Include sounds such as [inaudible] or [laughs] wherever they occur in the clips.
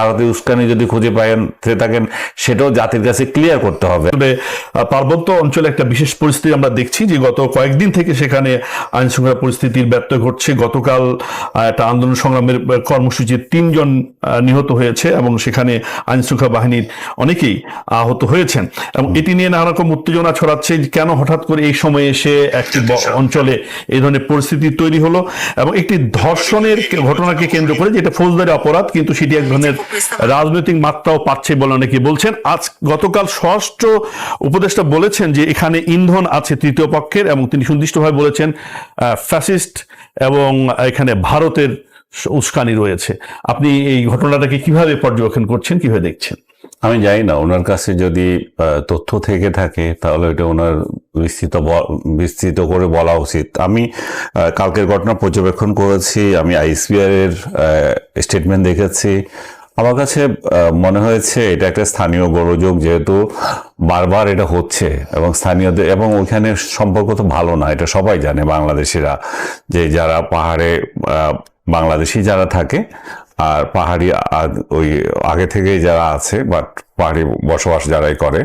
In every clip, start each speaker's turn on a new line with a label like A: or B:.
A: ভারতীয় উস্কানি যদি খুঁজে পান থাকেন সেটাও জাতির কাছে ক্লিয়ার করতে হবে।
B: তবে পার্বত্য অঞ্চলে একটা বিশেষ পরিস্থিতি আমরা দেখছি যে গত কয়েকদিন থেকে সেখানে আইন শৃঙ্খলা পরিস্থিতির ব্যত্যয় ঘটছে। গতকাল একটা আন্দোলন সংগ্রামের আহ, কর্মসূচিতে তিনজন নিহত হয়েছে এবং সেখানে আইন শৃঙ্খলা বাহিনীর অনেকেই আহত হয়েছেন। এবং এটি নিয়ে নানা রকম উত্তেজনা ছড়াচ্ছে কেন হঠাৎ করে এই সময়ে এসে একটি ব- অঞ্চলে এই ধরনের পরিস্থিতি তৈরি হলো। এবং একটি ধর্ষণের ঘটনাকে কেন্দ্র করে যেটা ফৌজদারি অপরাধ কিন্তু সেটি এক ধরনের রাজনৈতিক মাত্রাও পাচ্ছে বলে অনেকে বলছেন। আজ গতকাল ষষ্ঠ উপদেষ্টা বলেছেন যে এখানে ইন্ধন আছে তৃতীয় পক্ষের এবং তিনি সুনির্দিষ্টভাবে বলেছেন ফ্যাসিস্ট এবং এখানে ভারতের উস্কানি রয়েছে। আপনি এই ঘটনাটাকে কীভাবে পর্যবেক্ষণ করছেন কীভাবে দেখছেন?
A: আমি জানি না ওনার কাছে যদি তথ্য থেকে থাকে তাহলে এটা ওনার বিস্তৃত বিস্তৃত করে বলা উচিত। আমি কালকের ঘটনা পর্যবেক্ষণ করেছি আমি আইসিআর এর স্টেটমেন্ট দেখেছি। আমার কাছে মনে হয়েছে এটা একটা স্থানীয় গোলযোগ যেহেতু বারবার এটা হচ্ছে এবং স্থানীয়দের, এবং ওইখানে সম্পর্ক তো ভালো না, এটা সবাই জানে বাংলাদেশিরা, যে যারা পাহাড়ে বাংলাদেশি যারা থাকে, আর পাহাড়ি ওই আগে থেকেই যারা আছে বাট পাহাড়ি বসবাস যারাই করে,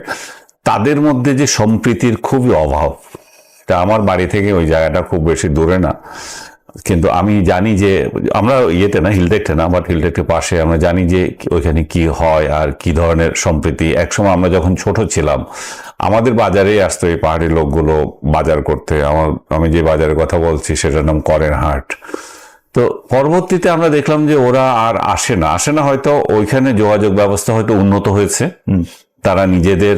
A: তাদের মধ্যে যে সম্প্রীতির খুবই অভাব, তা আমার বাড়ি থেকে ওই জায়গাটা খুব বেশি দূরে না। কিন্তু আমি জানি যে, আমরা ইয়েতে না হিলটেকটে না বাট হিলটেকের পাশে আমরা জানি যে, ওইখানে কি হয় আর কি ধরনের সম্প্রীতি। একসময় আমরা যখন ছোট ছিলাম, আমাদের বাজারে আসতো এই পাহাড়ি লোকগুলো বাজার করতে। আমার, আমি যে বাজারের কথা বলছি, সেটার নাম করেন হাট। তো পরবর্তীতে আমরা দেখলাম যে ওরা আর আসে না। আসে না হয়তো ওইখানে যোগাযোগ ব্যবস্থা হয়তো উন্নত হয়েছে। তারা নিজেদের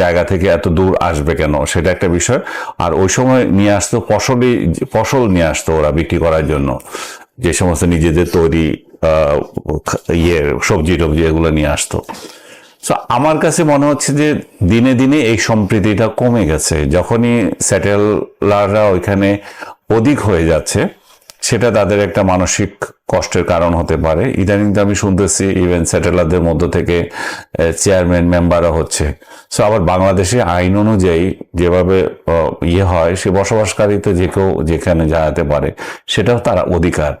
A: জায়গা থেকে এত দূর আসবে কেন? সেটা একটা বিষয়। আর ওই সময় নিয়ে আসতো ফসলই ফসল নিয়ে আসতো ওরা বিক্রি করার জন্য। যে সমস্ত নিজেদের তৈরি ইয়ে সবজি টবজি এগুলো নিয়ে আসতো। সো আমার কাছে মনে হচ্ছে যে দিনে দিনে এই সম্প্রীতিটা কমে গেছে। যখনই স্যাটেলাররা ওইখানে অধিক হয়ে যাচ্ছে সেটা তাদের একটা মানসিক কষ্টের কারণ হতে পারে। ইদানিং তো আমি শুনতেছি ইভেন স্যাটেলারদের মধ্য থেকে চেয়ারম্যান মেম্বারও হচ্ছে। সো আবার বাংলাদেশে আইন অনুযায়ী যেভাবে ইয়ে হয়, সে বসবাসকারী তো যে কেউ যেখানে যাওয়াতে পারে, সেটাও তার অধিকার।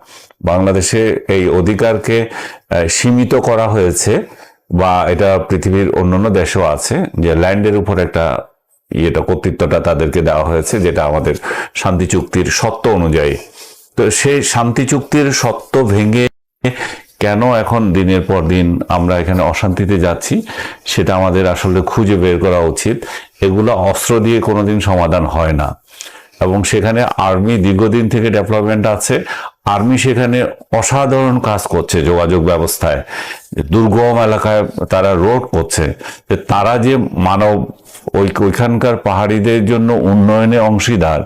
A: বাংলাদেশে এই অধিকারকে সীমিত করা হয়েছে বা এটা পৃথিবীর অন্যান্য দেশেও আছে যে ল্যান্ডের উপর একটা ইয়েটা, কর্তৃত্বটা তাদেরকে দেওয়া হয়েছে, যেটা আমাদের শান্তি চুক্তির সত্য অনুযায়ী। তো সেই শান্তি চুক্তির সত্য ভেঙে কেন এখন দিনের পর দিন আমরা এখানে অশান্তিতে যাচ্ছি, সেটা আমাদের আসলে খুঁজে বের করা উচিত। এগুলো অস্ত্র দিয়ে কোনোদিন সমাধান হয় না। এবং সেখানে আর্মি দীর্ঘদিন থেকে ডেভেলপমেন্ট আছে। আর্মি সেখানে অসাধারণ কাজ করছে যোগাযোগ ব্যবস্থায়। দুর্গম এলাকায় তারা রোড করছে। তারা যে মানব ওই ওইখানকার পাহাড়িদের জন্য উন্নয়নে অংশীদার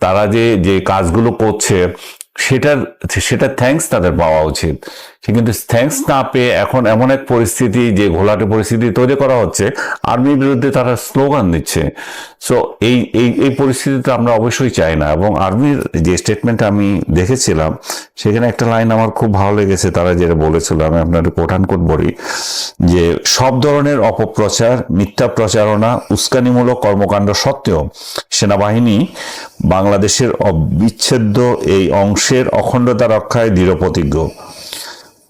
A: তারা যে যে কাজগুলো করছে সেটার সেটা থ্যাঙ্কস তাদের পাওয়া উচিত। সে কিন্তু থ্যাঙ্কস না পেয়ে এখন এমন এক পরিস্থিতি যে ঘোলাটে পরিস্থিতি তৈরি করা হচ্ছে আর্মির বিরুদ্ধে তারা স্লোগান দিচ্ছে। সো এই এই এই পরিস্থিতিতে আমরা অবশ্যই চাই না এবং আর্মির যে স্টেটমেন্ট আমি দেখেছিলাম, সেখানে একটা লাইন আমার খুব ভালো লেগেছে। তারা যেটা বলেছিল, আমি আপনার কোটান কোট বলি, যে সব ধরনের অপপ্রচার, মিথ্যা প্রচারণা, উস্কানিমূলক কর্মকাণ্ড সত্ত্বেও সেনাবাহিনী বাংলাদেশের অবিচ্ছেদ্য এই অংশের অখণ্ডতা রক্ষায় দৃঢ় প্রতিজ্ঞ।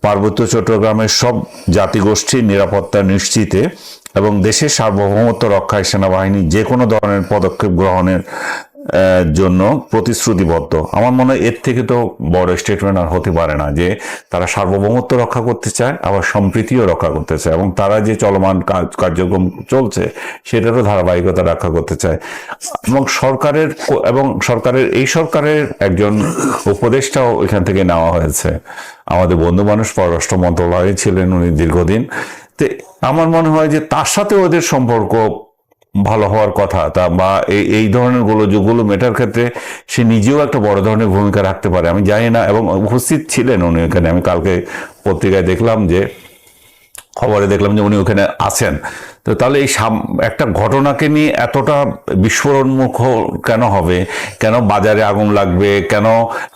A: পার্বত্য চট্টগ্রামের সব জাতিগোষ্ঠীর নিরাপত্তা নিশ্চিতে এবং দেশের সার্বভৌমত্ব রক্ষায় সেনাবাহিনী যে কোনো ধরনের পদক্ষেপ গ্রহণের জন্য প্রতিশ্রুতিবদ্ধ। আমার মনে হয় এর থেকে তো বড় স্টেটমেন্ট আর হতে পারে না যে তারা সার্বভৌমত্ব রক্ষা করতে চায়, আবার সম্প্রীতিও রক্ষা করতে চায় এবং তারা যে চলমান কার্যক্রম চলছে সেটারও ধারাবাহিকতা রক্ষা করতে চায়। এবং সরকারের এবং সরকারের, এই সরকারের একজন উপদেষ্টাও এখান থেকে নেওয়া হয়েছে। আমাদের বন্ধু মানুষ পররাষ্ট্র মন্ত্রণালয়ে ছিলেন উনি দীর্ঘদিন। তো, আমার মনে হয় যে তার সাথে ওদের সম্পর্ক ভালো হওয়ার কথা। তা বা এই ধরনের গোলযোগগুলো মেটার ক্ষেত্রে সে নিজেও একটা বড় ধরনের ভূমিকা রাখতে পারে। আমি জানি না, এবং উপস্থিত ছিলেন উনি এখানে। আমি কালকে পত্রিকায় দেখলাম যে, খবরে দেখলাম যে উনি ওখানে আছেন। তো তাহলে এই সাম- একটা ঘটনাকে নিয়ে এতটা বিস্ফোরণমুখ কেন হবে? কেন বাজারে আগুন লাগবে? কেন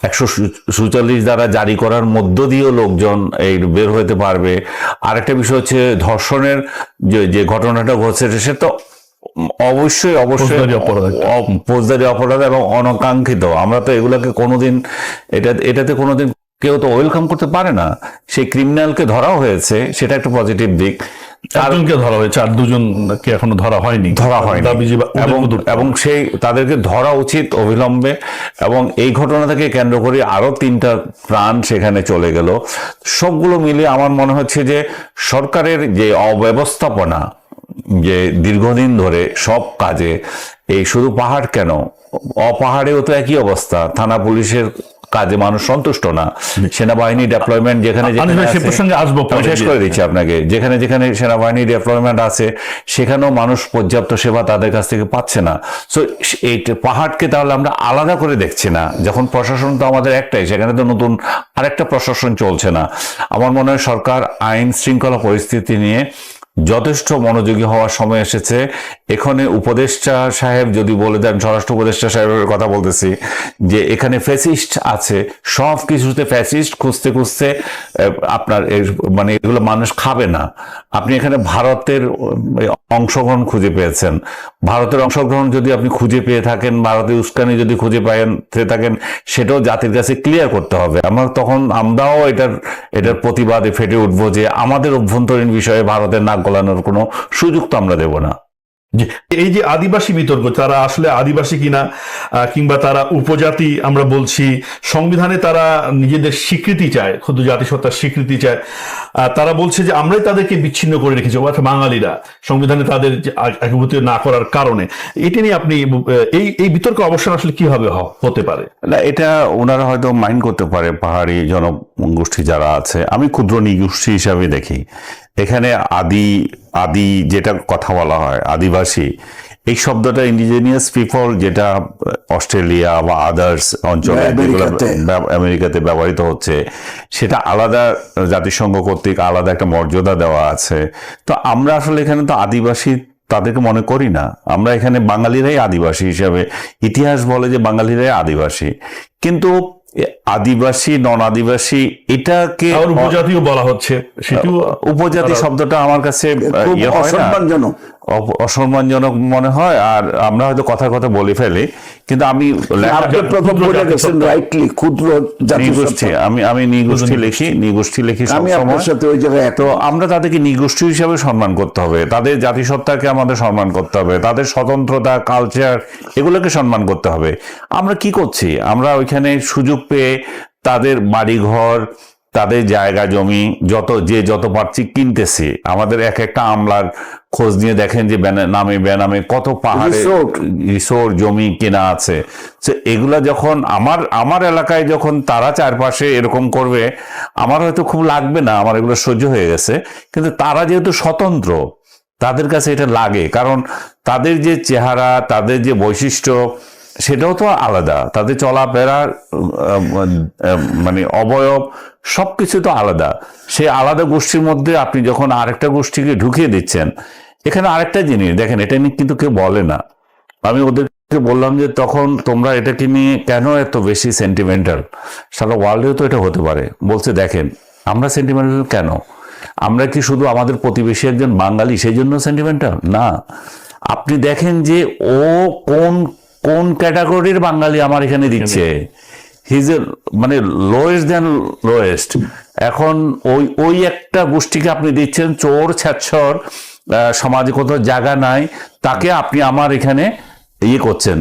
A: একশো সুচল্লিশ দ্বারা জারি করার মধ্য দিয়েও লোকজন এই বের হতে পারবে? আরেকটা বিষয় হচ্ছে ধর্ষণের যে যে ঘটনাটা ঘটছে, সে তো অবশ্যই অবশ্যই
B: ফৌজদারি অপরাধ।
A: এবং অনাকাঙ্ক্ষিত। আমরা তো এগুলাকে কোনোদিন এটা এটাতে কোনোদিন কেউ তো ওয়েলকাম করতে পারে না। সেই ক্রিমিনালকে ধরাও হয়েছে সেটা একটা পজিটিভ দিক। আর
B: একজনকে ধরা হয়েছে আর দুজনকে এখনও ধরা হয়নি।
A: ধরা হয়নি। এবং এবং সেই তাদেরকে ধরা উচিত অবিলম্বে। এবং এই ঘটনা থেকে কেন্দ্র করে আরও তিনটা প্রাণ সেখানে চলে গেল। সবগুলো মিলে আমার মনে হচ্ছে যে সরকারের যে অব্যবস্থাপনা যে দীর্ঘদিন ধরে সব কাজে এই শুধু পাহাড় কেন? অপাহাড়েও তো একই অবস্থা। থানা পুলিশের কাজে মানুষ সন্তুষ্ট না। সেনাবাহিনী ডেপ্লয়মেন্ট যেখানে যেখানে
B: প্রসঙ্গে আসব
A: শেষ করে দিচ্ছি আপনাকে। যেখানে যেখানে সেনাবাহিনী ডেভেলপমেন্ট আছে সেখানেও মানুষ পর্যাপ্ত সেবা তাদের কাছ থেকে পাচ্ছে না। সো এই পাহাড়কে তাহলে আমরা আলাদা করে দেখছি না। যখন প্রশাসন তো আমাদের একটাই সেখানে তো নতুন আরেকটা প্রশাসন চলছে না। আমার মনে হয় সরকার আইন শৃঙ্খলা পরিস্থিতি নিয়ে যথেষ্ট মনোযোগী হওয়ার সময় এসেছে। এখানে উপদেষ্টা সাহেব যদি বলে দেন, স্বরাষ্ট্র উপদেষ্টা সাহেবের কথা বলতেছি, যে এখানে ফ্যাসিস্ট আছে, সব কিছুতে ফ্যাসিস্ট খুঁজতে খুঁজতে আপনার মানে এগুলো মানুষ খাবে না। আপনি এখানে ভারতের অংশগ্রহণ খুঁজে পেয়েছেন। ভারতের অংশগ্রহণ যদি আপনি খুঁজে পেয়ে থাকেন, ভারতের উস্কানি যদি খুঁজে পায়েন পেয়ে থাকেন, সেটাও জাতির কাছে ক্লিয়ার করতে হবে। আমরা তখন আমরাও এটার এটার প্রতিবাদে ফেটে উঠবো যে আমাদের অভ্যন্তরীণ বিষয়ে ভারতের নাক গলানোর কোনো সুযোগ তো আমরা দেব না।
B: এই যে আদিবাসী বিতর্ক তারা আসলে আদিবাসী কিনা কিংবা তারা উপজাতি আমরা বলছি সংবিধানে তারা নিজেদের স্বীকৃতি চায় ক্ষুদ্র জাতিসত্তার স্বীকৃতি চায়। তারা বলছে যে আমরাই তাদেরকে বিচ্ছিন্ন করে রেখেছি অর্থাৎ বাঙালিরা সংবিধানে তাদের একভূত না করার কারণে। এটা নিয়ে আপনি এই এই বিতর্ক অবসান আসলে কীভাবে হতে পারে?
A: না এটা ওনারা হয়তো মাইন্ড করতে পারে পাহাড়ি জনগোষ্ঠী যারা আছে। আমি ক্ষুদ্র নিগোষ্ঠী হিসাবে দেখি। এখানে আদি আদি যেটা কথা বলা হয় আদিবাসী এই শব্দটা ইন্ডিজেনিয়াস পিপল যেটা অস্ট্রেলিয়া বা আদার্স অঞ্চলে
C: আমেরিকাতে।
A: ব্যবহৃত হচ্ছে সেটা আলাদা জাতিসংঘ কর্তৃক আলাদা একটা মর্যাদা দেওয়া আছে। তো আমরা আসলে এখানে তো আদিবাসী তাদেরকে মনে করি না। আমরা এখানে বাঙালিরাই আদিবাসী হিসাবে ইতিহাস বলে যে বাঙালিরাই আদিবাসী। কিন্তু আদিবাসী নন আদিবাসী এটাকে
B: উপজাতিও বলা হচ্ছে। সেটিও
A: উপজাতি শব্দটা আমার কাছে ইয়ে হয় না।
C: অসম্মানজনক।
A: অসম্মানজনক মনে হয় আর আমরা হয়তো কথার কথা বলে ফেলি কিন্তু আমি
C: প্রথম বলে গেছেন রাইটলি ক্ষুদ্র
A: নিগোষ্ঠী আমি আমি নিগোষ্ঠী লিখি নিগোষ্ঠী। লিখি
C: আমি আপনার সাথে ওই জায়গায়
A: তো আমরা তাদেরকে নিগোষ্ঠী হিসাবে সম্মান করতে হবে তাদের জাতিসত্তাকে আমাদের সম্মান করতে হবে তাদের স্বতন্ত্রতা কালচার এগুলোকে সম্মান করতে হবে। আমরা কি করছি? আমরা ওইখানে সুযোগ পেয়ে তাদের বাড়িঘর তাদের জায়গা জমি যত যে যত পারছি কিনতেছে। আমাদের এক একটা আমলার খোঁজ নিয়ে দেখেন যে নামে বেনামে কত পাহাড়ে। রিসোর্ট জমি কেনা আছে। এগুলা যখন আমার আমার এলাকায় যখন তারা চারপাশে এরকম করবে আমার হয়তো খুব লাগবে না আমার এগুলো সহ্য হয়ে গেছে। কিন্তু তারা যেহেতু স্বতন্ত্র তাদের কাছে এটা লাগে। কারণ তাদের যে চেহারা তাদের যে বৈশিষ্ট্য সেটাও তো আলাদা। তাদের উম, মানে অবয়ব সবকিছু তো আলাদা। সেই আলাদা গোষ্ঠীর মধ্যে আপনি যখন আরেকটা গোষ্ঠীকে ঢুকিয়ে দিচ্ছেন, এখানে আরেকটা জিনিস, দেখেন এটা নিয়ে কিন্তু কেউ বলে না। আমি ওদেরকে বললাম যে, তখন তোমরা এটাকে নিয়ে কেন এত বেশি সেন্টিমেন্টাল সারা ওয়ার্ল্ডেও তো এটা হতে পারে। বলছে, দেখেন, আমরা সেন্টিমেন্টাল কেন? আমরা কি শুধু আমাদের প্রতিবেশী একজন বাঙালি, সেই জন্য সেন্টিমেন্টাল না। আপনি দেখেন যে ও কোন কোন ক্যাটাগরির বাঙালি আমার এখানে দিচ্ছে। হিজ এ মানে লোয়েস্ট দেন লোয়েস্ট এখন ওই ওই একটা গোষ্ঠীকে আপনি দিচ্ছেন চোর ছ্যাচ্ছর আহ, সমাজে কোথাও জায়গা নাই তাকে আপনি আমার এখানে ইয়ে করছেন।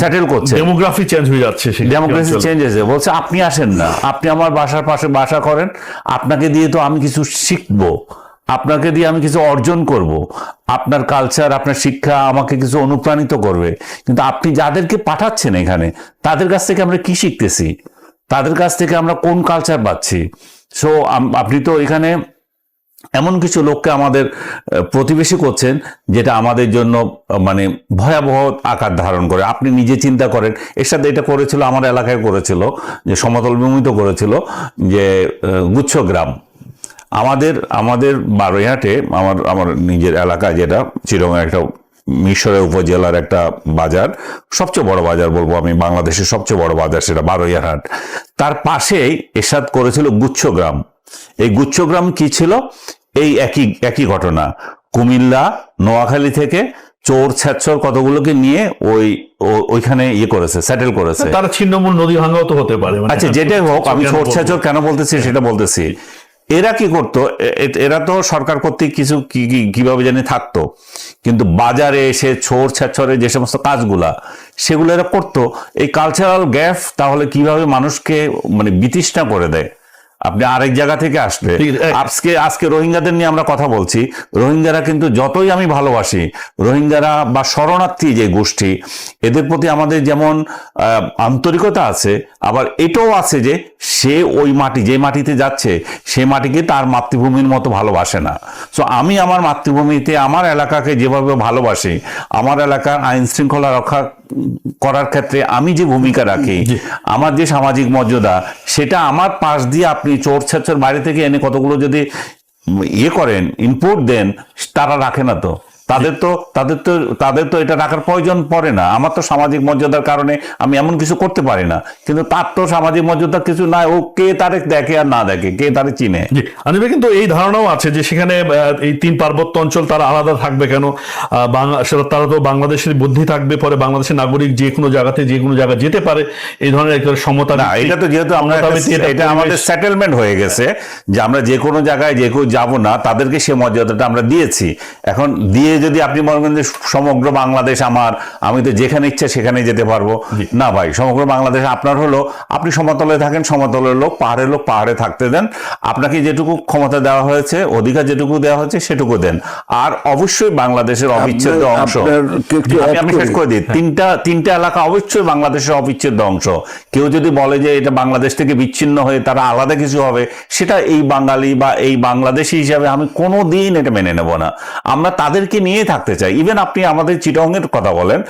A: সেটেল করছেন।
B: ডেমোগ্রাফি চেঞ্জ হয়ে যাচ্ছে
A: ডেমোক্রেসি চেঞ্জ হয়েছে। বলছে আপনি আসেন না। আপনি আমার বাসার পাশে বাসা করেন। আপনাকে দিয়ে তো আমি কিছু শিখব। আপনাকে দিয়ে আমি কিছু অর্জন করব। আপনার কালচার আপনার শিক্ষা আমাকে কিছু অনুপ্রাণিত করবে। কিন্তু আপনি যাদেরকে পাঠাচ্ছেন এখানে, তাদের কাছ থেকে আমরা কি শিখতেছি? তাদের কাছ থেকে আমরা কোন কালচার পাচ্ছি? সো আপনি তো এখানে এমন কিছু লোককে আমাদের প্রতিবেশী করছেন, যেটা আমাদের জন্য মানে ভয়াবহ আকার ধারণ করে। আপনি নিজে চিন্তা করেন, এর সাথে এটা করেছিল, আমার এলাকায় করেছিল, যে সমতল ভূমিত করেছিল, যে গুচ্ছগ্রাম আমাদের আমাদের বারোইহাটে আমার আমার নিজের এলাকা যেটা চিরঙ্গা একটা মিশরের উপজেলার একটা বাজার সবচেয়ে বড় বাজার বলব আমি বাংলাদেশের সবচেয়ে বড় বাজার সেটা বারোইহাট। তার পাশেই এরশাদ করেছিল গুচ্ছগ্রাম। এই গুচ্ছগ্রাম কি ছিল? এই একই একই ঘটনা। কুমিল্লা নোয়াখালী থেকে চোর ছ্যাচর কতগুলোকে নিয়ে ওই ওইখানে ইয়ে করেছে সেটেল করেছে।
B: তারা ছিন্নমূল নদী ভাঙাও তো হতে পারে। মানে-
A: আচ্ছা যেটাই হোক আমি চোর ছ্যাচর কেন বলতেছি সেটা বলতেছি। এরা কি করতো? এরা তো সরকার কর্তৃক কিছু কীভাবে জানি থাকতো। কিন্তু বাজারে এসে ছোর ছ্যাচরে যে সমস্ত কাজগুলা, সেগুলো এরা করতো। এই কালচারাল গ্যাপ তাহলে কীভাবে মানুষকে মানে বিতৃষ্ণা করে দেয়? আপনি আরেক জায়গা থেকে আসলে।
B: ঠিক
A: আজকে আজকে রোহিঙ্গাদের নিয়ে আমরা কথা বলছি। রোহিঙ্গারা কিন্তু যতই আমি ভালোবাসি রোহিঙ্গারা বা শরণার্থী যে গোষ্ঠী এদের প্রতি আমাদের যেমন আন্তরিকতা আছে আবার এটাও আছে যে সে ওই মাটি যে মাটিতে যাচ্ছে সে মাটিকে তার মাতৃভূমির মতো ভালোবাসে না। সো আমি আমার মাতৃভূমিতে আমার এলাকাকে যেভাবে ভালোবাসি আমার এলাকার আইন শৃঙ্খলা রক্ষা করার ক্ষেত্রে আমি যে ভূমিকা রাখি আমার যে সামাজিক মর্যাদা সেটা আমার পাশ দিয়ে আপনি চোর ছেচর বাইরে থেকে এনে কতগুলো যদি ইয়ে করেন ইনপুট দেন, তারা রাখে না তো? তাদের তো তাদের তো তাদের তো এটা রাখার প্রয়োজন পড়ে না। আমার তো সামাজিক মর্যাদার কারণে আমি এমন কিছু করতে পারি না। কিন্তু তার তো সামাজিক মর্যাদা কিছু নাই। ও কে তারে দেখে আর না দেখে কে তারে চিনে?
B: আনিবে কিন্তু এই ধারণাও আছে যে সেখানে এই তিন পার্বত্য অঞ্চল তারা আলাদা থাকবে কেন? তারা তো বাংলাদেশের বুদ্ধি থাকবে পরে বাংলাদেশের নাগরিক যে কোনো জায়গাতে যে কোনো জায়গা যেতে পারে। এই ধরনের একটা সমতা
A: না এটা তো যেহেতু আমরা এটা আমাদের সেটেলমেন্ট হয়ে গেছে যে আমরা যে কোনো জায়গায় যে কেউ যাব না তাদেরকে সে মর্যাদাটা আমরা দিয়েছি। এখন দিয়ে যদি আপনি মনে করেন যে সমগ্র বাংলাদেশ আমার আমি তো যেখানে ইচ্ছা সেখানে যেতে পারব। না ভাই সমগ্র বাংলাদেশ আপনার হলো আপনি সমতলে থাকেন সমতলের লোক পাহাড়ের লোক পাহাড়ে থাকতে দেন। আপনাকে যেটুকু ক্ষমতা দেওয়া হয়েছে অধিকার যেটুকু দেওয়া হয়েছে সেটুকু দেন। আর অবশ্যই বাংলাদেশের অবিচ্ছেদ্য অংশ। আমি শেষ
C: করে
A: দিই তিনটা তিনটা এলাকা অবশ্যই বাংলাদেশের অবিচ্ছেদ্য অংশ। কেউ যদি বলে যে এটা বাংলাদেশ থেকে বিচ্ছিন্ন হয়ে তারা আলাদা কিছু হবে সেটা এই বাঙালি বা এই বাংলাদেশি হিসাবে আমি কোনো দিন এটা মেনে নেব না। আমরা তাদেরকে নিয়ে থাকতে চাই। ইভেন আপনি আমাদের চিটংয়ের কথা বলেন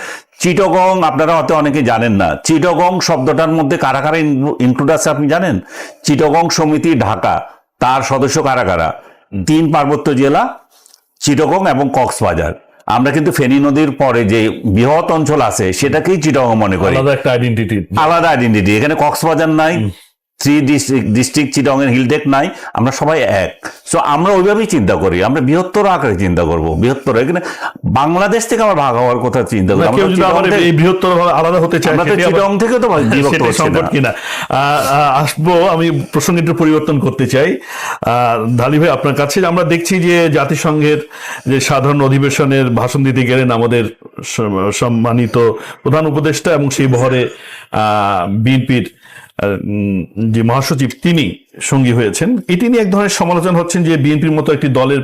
A: চিটগং আপনারা হয়তো অনেকে জানেন না। চিটগং শব্দটার মধ্যে কারা কারা ইনক্লুড আছে আপনি জানেন? চিটগং সমিতি ঢাকা তার সদস্য কারা কারা? তিন পার্বত্য জেলা চিটগং এবং কক্সবাজার। আমরা কিন্তু ফেনী নদীর পরে যে বৃহৎ অঞ্চল আছে সেটাকেই চিটগং মনে করি।
B: আলাদা একটা আইডেন্টিটি
A: আলাদা আইডেন্টিটি এখানে কক্সবাজার নাই থ্রি ডিস্ট্রিক্ট চিটং এর হিলটেক নাই আমরা সবাই এক। সো আমরা ওইভাবেই চিন্তা করি আমরা বৃহত্তর আকারে চিন্তা করব বৃহত্তর। এখানে বাংলাদেশ থেকে আমরা ভাগ হওয়ার কথা চিন্তা করি
B: এই বৃহত্তর আলাদা হতে আবার-
A: চিটগং থেকে তো বিভক্ত
B: সম্ভব কিনা? আসব আমি প্রসঙ্গ একটু পরিবর্তন করতে চাই। আহ, ধালি ভাই আপনার কাছে আমরা দেখছি যে জাতিসংঘের যে সাধারণ অধিবেশনের ভাষণ দিতে গেলেন আমাদের সম্মানিত প্রধান উপদেষ্টা এবং সেই বহরে বিএনপির যে মহাসচিব তিনি সঙ্গী হয়েছেন, এটি নিয়ে এক ধরনের সমালোচনা হচ্ছেন যে বিএনপির মতো একটি দলের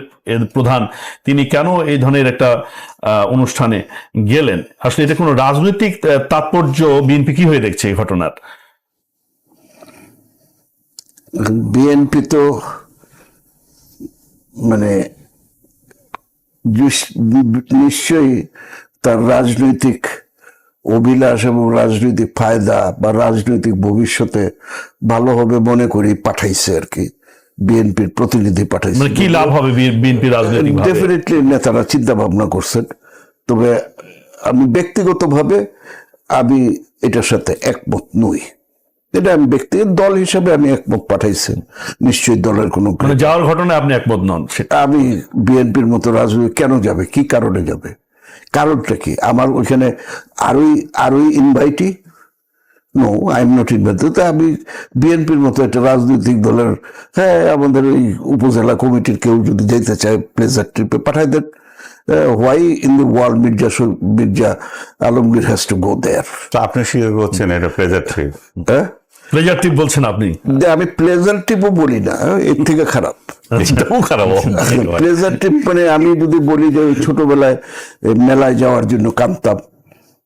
B: প্রধান তিনি কেন এই ধরনের একটা অনুষ্ঠানে গেলেন? আসলে এটা কোনো রাজনৈতিক তাৎপর্য বিএনপি কি হয়ে দেখছে এই ঘটনার?
C: বিএনপি তো মানে নিশ্চয়ই তার রাজনৈতিক অভিলাষ এবং রাজনৈতিক ফায়দা বা রাজনৈতিক ভবিষ্যতে ভালো হবে মনে করি পাঠাইছে আর কি বিএনপির প্রতিনিধি পাঠাইছে।
B: মানে কি লাভ হবে বিএনপি রাজনৈতিক
C: ডেফিনেটলি নেতারা চিন্তা ভাবনা করছেন তবে আমি ব্যক্তিগতভাবে আমি এটার সাথে একমত নই। এটা আমি ব্যক্তিগত দল হিসেবে আমি একমত পাঠাইছেন নিশ্চয়ই দলের কোনো
B: মানে যাওয়ার ঘটনায় আপনি একমত নন
C: আমি বিএনপির মতো রাজনীতি কেন যাবে কি কারণে যাবে? কারণটা কি? আমার ওইখানে আরোই আরোই invited no I am not invited তা আমি বিএনপির মতো একটা রাজনৈতিক দলের হ্যাঁ আমাদের ওই উপজেলা কমিটির কেউ যদি যেতে চায় প্লেজার ট্রিপে পাঠাই দেন। Why in the world Mirza Mirza Alamgir has to go there
A: তো আপনি স্বীকার করছেন এটা প্লেজার ট্রিপ
C: হ্যাঁ?
B: প্লেজার ট্রিপ বলছেন আপনি?
C: যে আমি প্লেজার ট্রিপও বলি না এর থেকে খারাপ।
A: এটাও খারাপ
C: প্লেজার ট্রিপ [laughs] মানে আমি যদি বলি যে ওই ছোটবেলায় মেলায় যাওয়ার জন্য কাঁদতাম।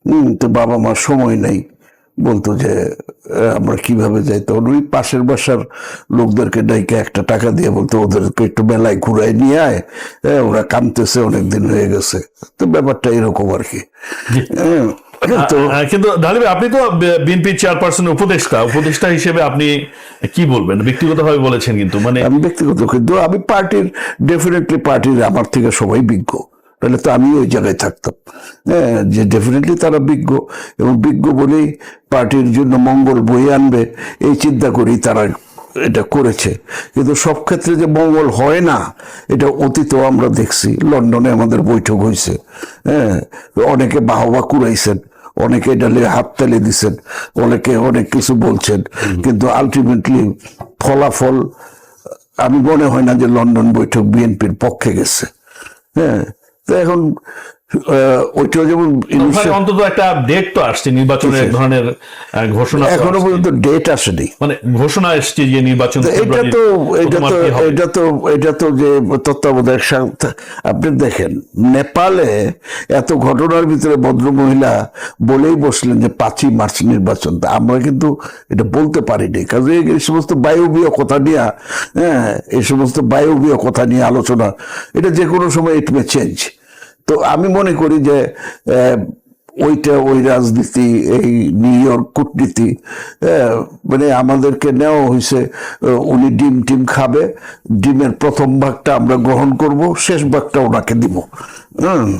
C: হম, তো বাবা মার সময় নেই। বলতো যে আমরা কীভাবে যাই? তখন ওই পাশের বাসার লোকদেরকে ডাইকে একটা টাকা দিয়ে বলতো ওদেরকে একটু মেলায় ঘুরাই নিয়ে আয়। হ্যাঁ, ওরা কাঁদতেছে অনেকদিন হয়ে গেছে। তো ব্যাপারটা এরকম আর কি। [laughs] হ্যাঁ,
B: কিন্তু ঢালি আপনি তো বিএনপি চেয়ারপারসনের উপদেষ্টা। উপদেষ্টা হিসেবে আপনি কি বলবেন? ব্যক্তিগতভাবে বলেছেন কিন্তু মানে
C: আমি ব্যক্তিগত কিন্তু আমি পার্টির ডেফিনেটলি পার্টির আমার থেকে সবাই বিজ্ঞ। তাহলে তো আমি ওই জায়গায় থাকতাম। হ্যাঁ যে ডেফিনেটলি তারা বিজ্ঞ। এবং বিজ্ঞ বলেই পার্টির জন্য মঙ্গল বয়ে আনবে এই চিন্তা করি তারা এটা করেছে। কিন্তু সব ক্ষেত্রে যে মঙ্গল হয় না এটা অতীতও আমরা দেখছি। লন্ডনে আমাদের বৈঠক হয়েছে। হ্যাঁ অনেকে বাহবা কুড়াইছেন অনেকে এটা হাত তালি দিছেন অনেকে অনেক কিছু বলছেন। কিন্তু আলটিমেটলি ফলাফল আমি মনে হয় না যে লন্ডন বৈঠক বিএনপির পক্ষে গেছে। হ্যাঁ তো এখন ওইটাও যেমন
B: অন্তত একটা ডেট তো আসছে নির্বাচনের এক ধরনের ঘোষণা এখনও
C: পর্যন্ত ডেট আসেনি।
B: মানে ঘোষণা এসছে যে নির্বাচন
C: এটা তো এটা তো এটা তো এটা তো যে তত্ত্বাবধায়ক আপনি দেখেন নেপালে এত ঘটনার ভিতরে ভদ্র মহিলা বলেই বসলেন যে পাঁচই মার্চ নির্বাচন। তা আমরা কিন্তু এটা বলতে পারিনি কাজে এই সমস্ত বায়বীয় কথা নিয়ে হ্যাঁ এই সমস্ত বায়বীয় কথা নিয়ে আলোচনা এটা যে কোনো সময় ইট মে চেঞ্জ তো আমি মনে করি যে ওইটা ওই রাজনীতি, এই নিউ ইয়র্ক কূটনীতি মানে আমাদেরকে নেওয়া হয়েছে উনি ডিম টিম খাবে, ডিমের প্রথম ভাগটা আমরা গ্রহণ করব, শেষ ভাগটা ওনাকে দিব। হুম।